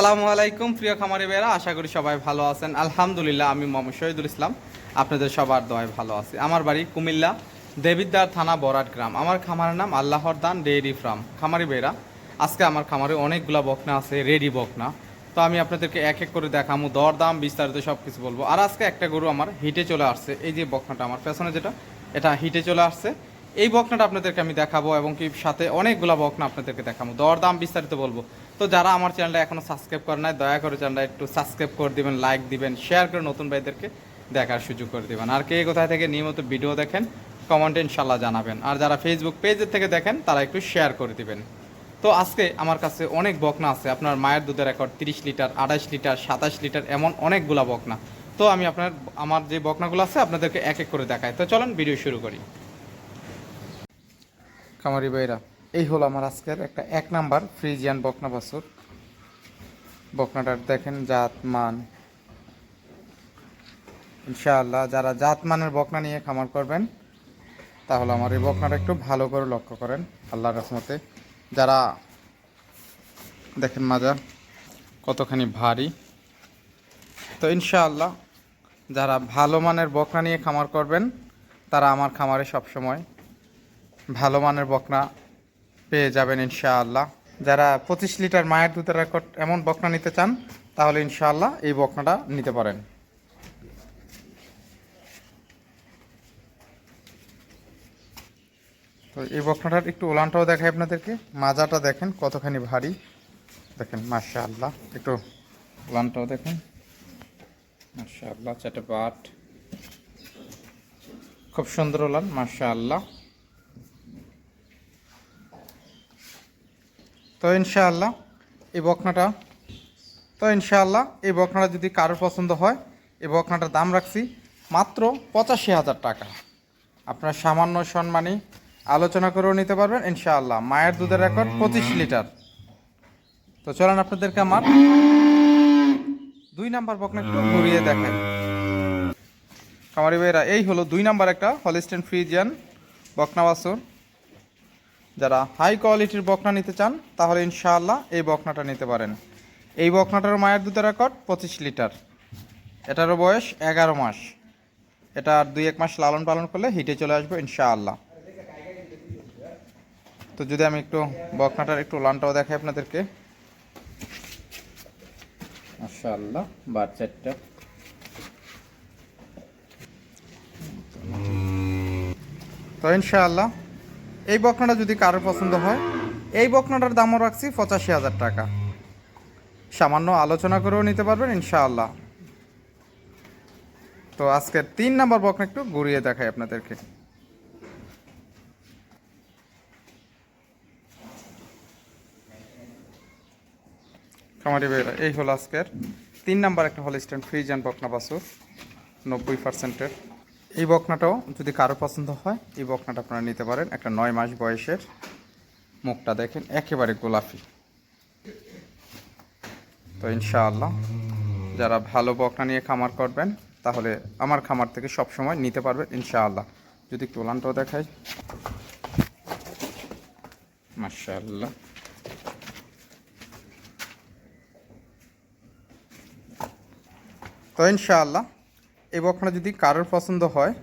আসসালামু আলাইকুম, প্রিয় খামারি ভাইয়েরা, আশা করি সবাই ভালো আছেন। আলহামদুলিল্লাহ, আমি মোহাম্মদ শহীদুল ইসলাম, আপনাদের সবার দোয়ায় ভালো আছি। আমার বাড়ি কুমিল্লা দেবিদ্দার থানা, বরাট গ্রাম। আমার খামারের নাম আল্লাহর দান ডেইরি ফার্ম। খামারি ভাইয়েরা, আজকে আমার খামারে অনেকগুলা বকনা আছে, রেডি বকনা। তো আমি আপনাদেরকে এক এক করে দেখামু দর দাম বিস্তারিত সব কিছু বলব। আর আজকে একটা গরু আমার হিটে চলে আসছে। এই যে বকনাটা আমার পেছনে যেটা, এটা হিটে চলে আসছে। এই বকনাটা আপনাদেরকে আমি দেখাবো এবং কি সাথে অনেকগুলা বকনা আপনাদেরকে দেখাবো দর দাম বিস্তারিত বলব। তো যারা আমার চ্যানেলটা এখনও সাবস্ক্রাইব করে নাই, দয়া করে চ্যানেলটা একটু সাবস্ক্রাইব করে দিবেন লাইক দিবেন শেয়ার করে নতুন ভাইদেরকে দেখার সুযোগ করে দিবেন। আর কে কোথায় থেকে নিয়মিত ভিডিও দেখেন কমেন্টে ইনশাল্লাহ জানাবেন। আর যারা ফেসবুক পেজের থেকে দেখেন, তারা একটু শেয়ার করে দিবেন। তো আজকে আমার কাছে অনেক বকনা আছে। আপনার মায়ের দুধের রেকর্ড তিরিশ লিটার আঠাশ লিটার, সাতাশ লিটার, এমন অনেকগুলা বকনা। তো আমি আপনার, আমার যে বকনাগুলো আছে, আপনাদেরকে এক এক করে দেখাই। তো চলুন ভিডিও শুরু করি। কামারি ভাইরা এই হলো আমার আজকের একটা এক নাম্বার ফ্রিজিয়ান বকনা বাছুর। বকনাটার দেখেন জাত মান ইনশাআল্লাহ যারা জাত মানের বকনা নিয়ে খামার করবেন, তাহলে আমার এই বকনাটা একটু ভালো করে লক্ষ্য করেন, আল্লাহর রহমতে। যারা দেখেন মাজা, কতখানি ভারী। তো ইনশাআল্লাহ যারা ভালো মানের বকনা নিয়ে খামার করবেন, তারা আমার খামারে সবসময় ভালো মানের বকনা পেয়ে যাবেন ইনশাআল্লাহ। যারা পঁচিশ লিটার মায়ের দুধের রেকর্ড এমন বকনা নিতে চান, তাহলে ইনশাআল্লাহ এই বকনাটা নিতে পারেন। তো এই বকনাটার একটু ওলানটাও দেখাই আপনাদেরকে। মাজাটা দেখেন কতখানি ভারী। দেখেন মাশা আল্লাহ একটু ওলানটাও দেখেন। মাশা আল্লাহ চারটে পাট। খুব সুন্দর ওলান মাশা আল্লাহ তো ইনশাআল্লাহ এই বকনাটা, তো ইনশাআল্লাহ এই বকনাটা যদি কারোর পছন্দ হয়, এই বকনাটার দাম রাখছি মাত্র পঁচাশি হাজার টাকা। আপনার সামান্য সম্মানী আলোচনা করেও নিতে পারবেন, ইনশাআল্লাহ। মায়ের দুধের রেকর্ড পঁচিশ লিটার। তো চলেন আপনাদেরকে আমার দুই নাম্বার বকনা একটু ঘুরিয়ে দেখেন কামারি ভাইরা এই হলো দুই নাম্বার একটা হলিস্টেন ফ্রিজিয়ান বকনা বাসুর যারা হাই কোয়ালিটির বকনা নিতে চান, তাহলে ইনশাআল্লাহ এই বকনাটা নিতে পারেন। এই বকনাটার মায়ের দুধের রেকর্ড পঁচিশ লিটার। এটারও বয়স এগারো মাস। এটা দুই এক মাস লালন পালন করলে হিটে চলে আসবে ইনশাআল্লাহ। তো যদি আমি একটু বকনাটার একটু লানটাও দেখাই আপনাদেরকে। মাশাআল্লাহ বাচ্চাটা তো ইনশাআল্লাহ এই বকনাটা যদি কারোর পছন্দ হয়, এই বকনাটার দামও রাখছি পঁচাশি হাজার টাকা। সামান্য আলোচনা করেও নিতে পারবেন, ইনশাআল্লাহ। তো আজকের তিন নাম্বার বকনা একটু ঘুরিয়ে দেখাই আপনাদেরকে। খামারি বেড়া এই হলো আজকের তিন নাম্বার একটা হলিস্টেন ফ্রিজ অ্যান্ড বকনা বাসুর নব্বই পার্সেন্টের। এই বকনাটাও যদি কারও পছন্দ হয়, এই বকনাটা আপনারা নিতে পারেন। একটা নয় মাস বয়সের মুখটা দেখেন, একেবারে গোলাপি। তো ইনশাআল্লাহ, যারা ভালো বকনা নিয়ে খামার করবেন, তাহলে আমার খামার থেকে সব সময় নিতে পারবেন, ইনশাআল্লাহ। যদি তোলানটাও দেখাই। মাশাআল্লাহ। তো ইনশাআল্লাহ এই বকনা যদি কারোর পছন্দ হয়,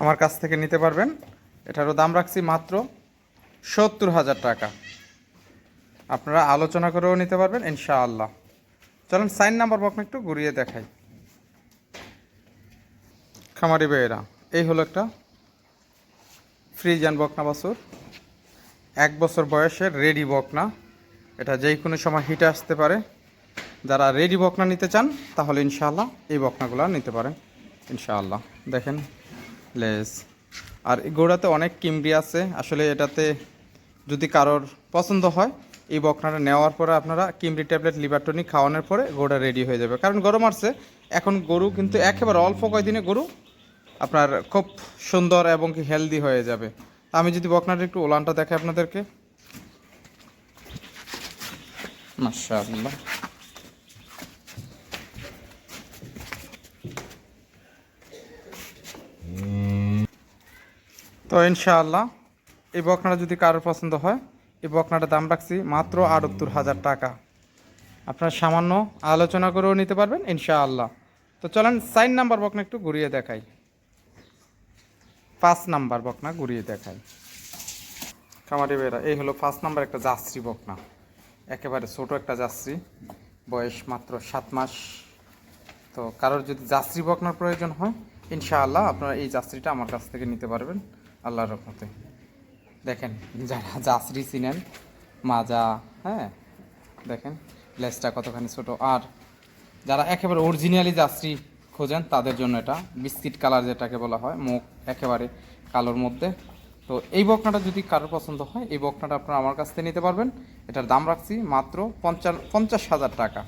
আমার কাছ থেকে নিতে পারবেন। এটারও দাম রাখছি মাত্র সত্তর হাজার টাকা। আপনারা আলোচনা করেও নিতে পারবেন, ইনশাআল্লাহ। চলুন, সাইন নাম্বার বকনা একটু ঘুরিয়ে দেখাই। খামারি বেয়েরা এই হলো একটা ফ্রিজান বকনা বাছুর। এক বছর বয়সের রেডি বকনা। এটা যেই কোনো সময় হিটে আসতে পারে। যারা রেডি বকনা নিতে চান, তাহলে ইনশাআল্লাহ এই বকনাগুলো নিতে পারেন। ইনশাআল্লাহ। দেখেন লেস আর গোড়াতে অনেক কিমড়ি আছে। আসলে এটাতে যদি কারোর পছন্দ হয়, এই বকনাটা নেওয়ার পরে আপনারা কিমড়ি ট্যাবলেট, লিভার টনিক খাওয়ানোর পরে গোড়া রেডি হয়ে যাবে। কারণ গরম আসছে এখন গরু কিন্তু একেবারে অল্প কয়দিনে গরু আপনার খুব সুন্দর এবং কি হেলদি হয়ে যাবে। আমি যদি বকনাটা একটু ওলানটা দেখাই আপনাদেরকে। মাশাআল্লাহ। তো ইনশাআল্লাহ, এই বকনাটা যদি কারোর পছন্দ হয়, এই বকনাটার দাম রাখছি মাত্র আটাত্তর হাজার টাকা। আপনারা সামান্য আলোচনা করেও নিতে পারবেন, ইনশাআল্লাহ। তো চলেন, সাইন নাম্বার বকনা একটু ঘুরিয়ে দেখাই। পাঁচ নাম্বার বকনা ঘুরিয়ে দেখাই। খামারি বেড়া এই হলো পাঁচ নাম্বার একটা যাত্রী বকনা। একেবারে ছোট একটা যাত্রী বয়স মাত্র সাত মাস। তো কারোর যদি যাত্রী বকনার প্রয়োজন হয়, ইনশাআল্লাহ আপনারা এই যাত্রীটা আমার কাছ থেকে নিতে পারবেন। আল্লাহর রহমতে। দেখেন, যারা যাত্রী চিনেন, মাজা হ্যাঁ দেখেন লেসটা কতখানি ছোট। আর যারা একেবারে অরিজিনালি যাত্রী খোঁজেন, তাদের জন্য এটা বিস্কিট কালার যেটাকে বলা হয়, মুখ একেবারে কালোর মধ্যে। তো এই বকনাটা যদি কারোর পছন্দ হয়, এই বকনাটা আপনারা আমার কাছ থেকে নিতে পারবেন। এটার দাম রাখছি মাত্র পঞ্চাশ পঞ্চাশ হাজার টাকা।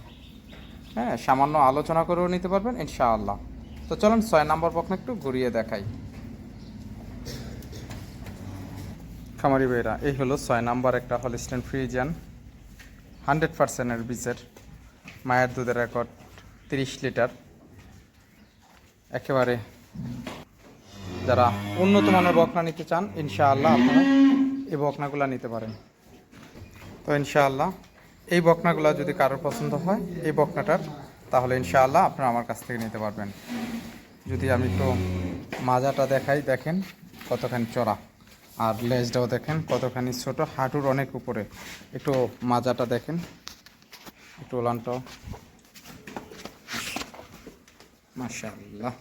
হ্যাঁ সামান্য আলোচনা করেও নিতে পারবেন, ইনশাআল্লাহ। তো চলুন, ছয় নম্বর বকনা একটু ঘুরিয়ে দেখাই। খামারি ভাইরা, এই হলো ছয় নাম্বার একটা হলিস্টেন ফ্রিজিয়ান হান্ড্রেড পার্সেন্টের বীজের, মায়ের দুধের রেকর্ড তিরিশ লিটার। একেবারে যারা উন্নত মানের বকনা নিতে চান, ইনশাআল্লাহ আপনারা এই বকনাগুলো নিতে পারেন। তো ইনশাআল্লাহ, এই বকনাগুলো যদি কারোর পছন্দ হয়, এই বকনাটার, তাহলে ইনশাআল্লাহ আপনারা আমার কাছ থেকে নিতে পারবেন। যদি আমি একটু মাজাটা দেখাই, দেখেন কতখানি চড়া। আর লেজটাও দেখেন কতখানি ছোট, হাঁটুর অনেক উপরে। একটু মাজাটা দেখেন, একটু ওলানটাও। মাশাআল্লাহ।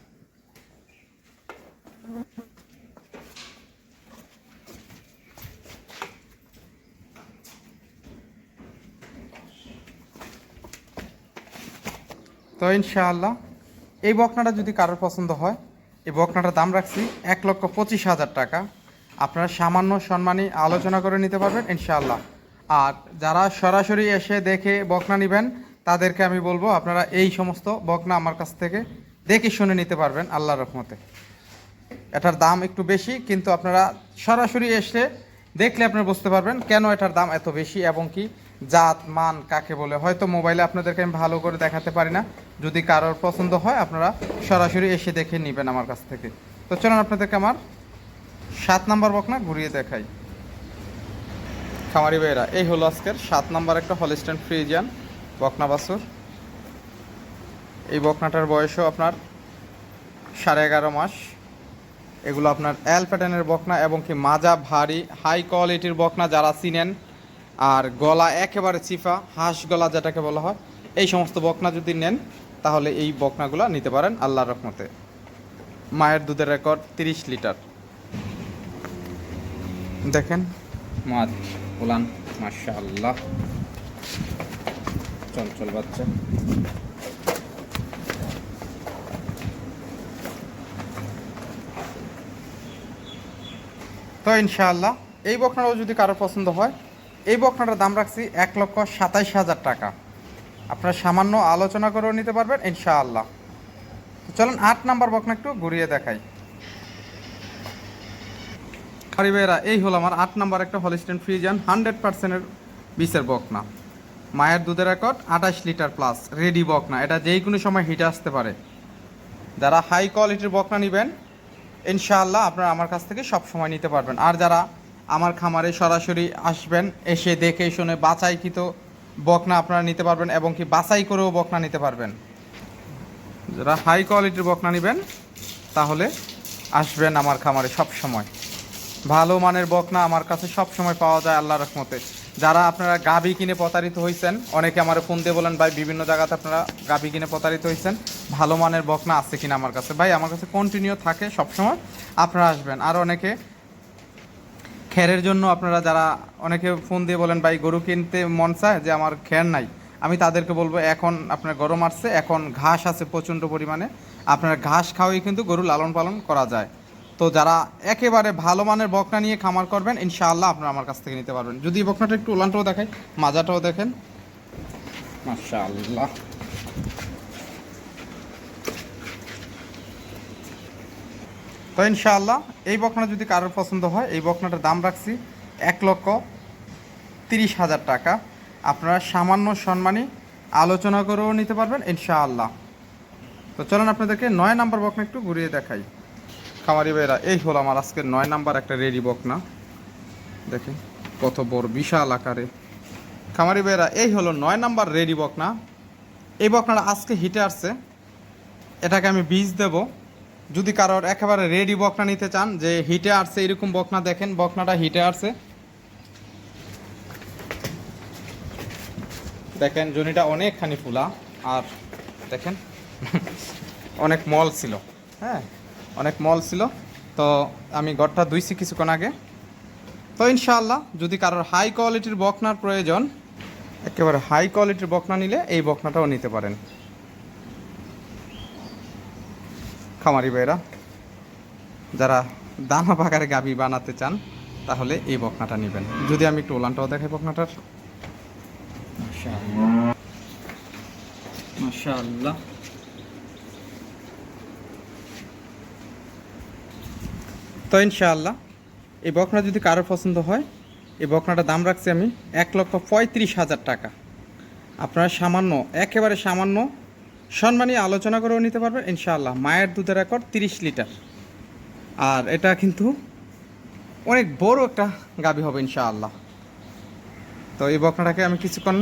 তো ইনশাআল্লাহ, এই বকনাটা যদি কারোর পছন্দ হয়, এই বকনাটার দাম রাখছি এক লক্ষ পঁচিশ হাজার টাকা। আপনারা সামান্য সম্মানী আলোচনা করে নিতে পারবেন, ইনশাআল্লাহ। আর যারা সরাসরি এসে দেখে বকনা নেবেন, তাদেরকে আমি বলব, আপনারা এই সমস্ত বকনা আমার কাছ থেকে দেখে শুনে নিতে পারবেন আল্লাহ রহমতে। এটার দাম একটু বেশি, কিন্তু আপনারা সরাসরি এসে দেখলে আপনারা বুঝতে পারবেন কেন এটার দাম এত বেশি এবং কি জাত, মান, কাকে বলে। হয়তো মোবাইলে আপনাদেরকে আমি ভালো করে দেখাতে পারি না। যদি কারোর পছন্দ হয়, আপনারা সরাসরি এসে দেখে নেবেন আমার কাছ থেকে। তো চলুন, আপনাদেরকে আমার সাত নাম্বার বকনা ঘুরিয়ে দেখাই। খামারি ভাইয়েরা, এই হলো আজকের সাত নাম্বার একটা হলিস্টেন ফ্রিজিয়ান বকনা বাসুর এই বকনাটার বয়সও আপনার সাড়ে এগারো মাস। এগুলো আপনার অ্যাল প্যাটার্নের বকনা এবং কি মাজা, ভারী হাই কোয়ালিটির বকনা যারা চিনেন, আর গলা একেবারে চিফা হাঁস গলা যেটাকে বলা হয়, এই সমস্ত বকনা যদি নেন, তাহলে এই বকনাগুলো নিতে পারেন আল্লাহর রহমতে। মায়ের দুধের রেকর্ড তিরিশ লিটার। দেখেন। মাছ উলান মাশা আল্লাহ চঞ্চল বাচ্চা। তো ইনশাআল্লাহ এই বকনাটাও যদি কারও পছন্দ হয় এই বকনাটার দাম রাখছি এক লক্ষ সাতাইশ হাজার টাকা। আপনারা সামান্য আলোচনা করেও নিতে পারবেন ইনশাআল্লাহ। চলুন আট নাম্বার বকনা একটু ঘুরিয়ে দেখাই। ভাইরা এই হলো আমার আট নাম্বার একটা হলিস্টেন ফ্রিজান হান্ড্রেড পার্সেন্টের বিশের বকনা। মায়ের দুধের রেকর্ড আঠাশ লিটার প্লাস রেডি বকনা। এটা যেই কোনো সময় হিটে আসতে পারে। যারা হাই কোয়ালিটির বকনা নেবেন, ইনশাআল্লাহ আপনারা আমার কাছ থেকে সব সময় নিতে পারবেন। আর যারা আমার খামারে সরাসরি আসবেন, এসে দেখে শুনে বাছাইকৃত বকনা আপনারা নিতে পারবেন এবং কি বাছাই করেও বকনা নিতে পারবেন। যারা হাই কোয়ালিটির বকনা নেবেন, তাহলে আসবেন আমার খামারে সব সময়। ভালো মানের বকনা আমার কাছে সব সময় পাওয়া যায় আল্লাহ রহমতে। যারা আপনারা গাভি কিনে প্রতারিত হয়েছেন অনেকে আমার ফোন দিয়ে বলেন, ভাই, বিভিন্ন জায়গাতে আপনারা গাভি কিনে প্রতারিত হয়েছেন ভালো মানের বকনা আছে কিনা আমার কাছে? ভাই, আমার কাছে কন্টিনিউ থাকে সবসময়, আপনারা আসবেন। আর অনেকে খেরের জন্য আপনারা যারা, অনেকে ফোন দিয়ে বলেন, ভাই, গরু কিনতে মন চায় যে আমার খের নাই। আমি তাদেরকে বলব, এখন আপনার গরম আসছে, এখন ঘাস আছে প্রচণ্ড পরিমাণে। আপনার ঘাস খাওয়াই কিন্তু গরু লালন পালন করা যায়। তো যারা একেবারে ভালো মানের বকনা নিয়ে খামার করবেন, ইনশাআল্লাহ আপনারা আমার কাছ থেকে নিতে পারবেন। যদি বকনাটা একটু উলানটাও দেখাই, মাজাটাও দেখেন। মাশাআল্লাহ। তো ইনশাআল্লাহ, এই বকনা যদি কারোর পছন্দ হয়, এই বকনাটার দাম রাখছি এক লক্ষ তিরিশ হাজার টাকা। আপনারা সামান্য সম্মানী আলোচনা করেও নিতে পারবেন, ইনশাআল্লাহ। তো চলুন আপনাদেরকে নয় নাম্বার বকনা একটু ঘুরিয়ে দেখাই। খামারি ভাইরা এই হলো আমার আজকের নয় নাম্বার একটা রেডি বকনা। দেখেন কত বড়, বিশাল আকারে। খামারি বেরা এই হলো নয় নাম্বার রেডি বকনা। এই বকনাটা আজকে হিটে আসছে। এটাকে আমি বীজ দেব। যদি কারোর একেবারে রেডি বকনা নিতে চান, যে হিটে আসছে এরকম বকনা, দেখেন বকনাটা হিটে আসছে। দেখেন, জনিটা অনেকখানি ফুলা, আর দেখেন, অনেক মল ছিল হ্যাঁ? অনেক মল ছিল। তো আমি ঘরটা ধুইছি কিছুক্ষণ আগে। তো ইনশাআল্লাহ যদি কারোর হাই কোয়ালিটির বকনার প্রয়োজন, একেবারে হাই কোয়ালিটির বকনা নিলে এই বকনাটাও নিতে পারেন। খামারি ভাইরা যারা দানা পাকারে গাবি বানাতে চান, তাহলে এই বকনাটা নেবেন। যদি আমি একটু ওলানটাও দেখাই বকনাটার। মাশাআল্লাহ। তো ইনশাআল্লাহ। এই বকনা যদি কারোর পছন্দ হয়, এই বকনাটার দাম রাখছি আমি এক লক্ষ পঁয়ত্রিশ হাজার টাকা। আপনারা সামান্য, একেবারে সামান্য সম্মানী আলোচনা করেও নিতে পারবেন ইনশাআল্লাহ। মায়ের দুধের রেকর্ড তিরিশ লিটার। আর এটা কিন্তু অনেক বড় একটা গাবি হবে, ইনশাআল্লাহ। তো এই বকনাটাকে আমি কিছুক্ষণ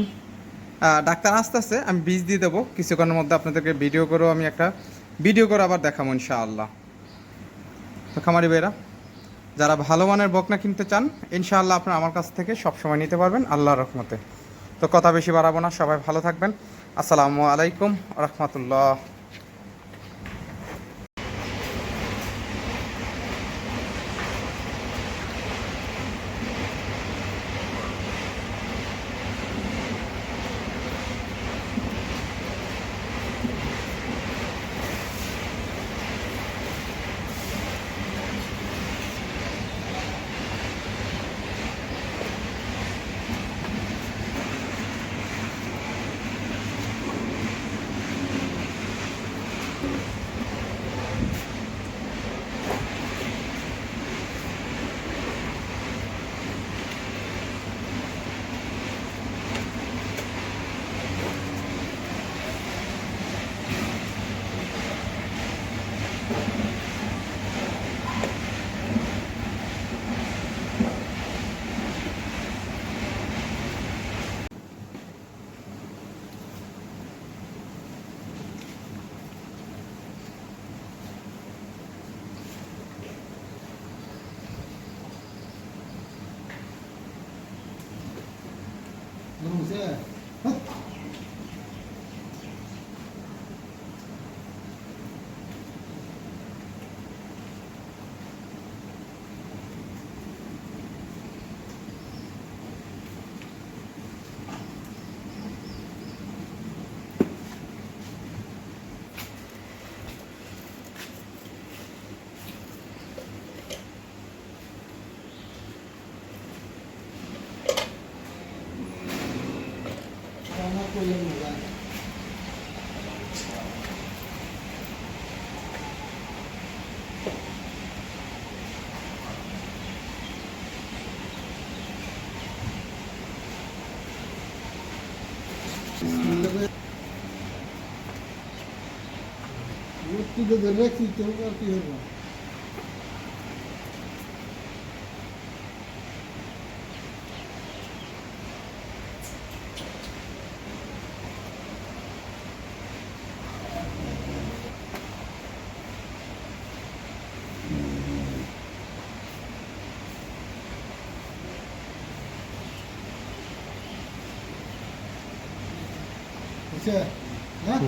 ডাক্তার আসতে আসতে আমি বীজ দিয়ে দেবো। কিছুক্ষণের মধ্যে আপনাদেরকে ভিডিও করেও আমি একটা ভিডিও করে আবার দেখাবো, ইনশাআল্লাহ। তো খামারি ভাইরা যারা ভালো মানের বকনা কিনতে চান, ইনশাআল্লাহ আপনার আমার কাছ থেকে সবসময় নিতে পারবেন আল্লাহ রহমতে। তো কথা বেশি বাড়াবো না, সবাই ভালো থাকবেন। আসসালামু আলাইকুম রহমতুল্লাহ। তুই তো ধরে রাখছিস তোর আর কি হবে বুঝছে হ্যাঁ